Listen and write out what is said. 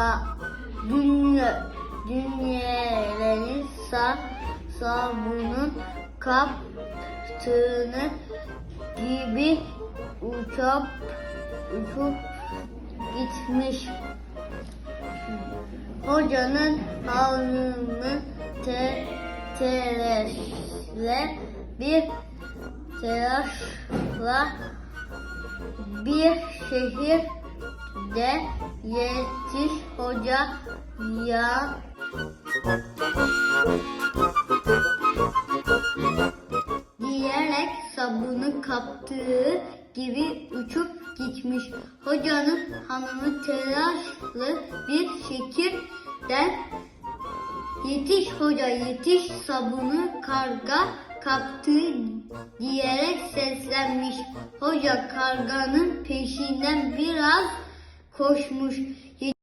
sağ dünya dünyaların sağ sabunun kaptığını gibi uçup uçup gitmiş. Hocanın alnını te, telaşla bir telaşla bir şehir şehirde yetiş hoca ya diyerek sabunu kaptığı gibi uçup gitmiş. Hocanın hanımı telaşlı bir şekilde yetiş hoca yetiş sabunu karga kaptı diyerek seslenmiş. Hoca karganın peşinden biraz cosmos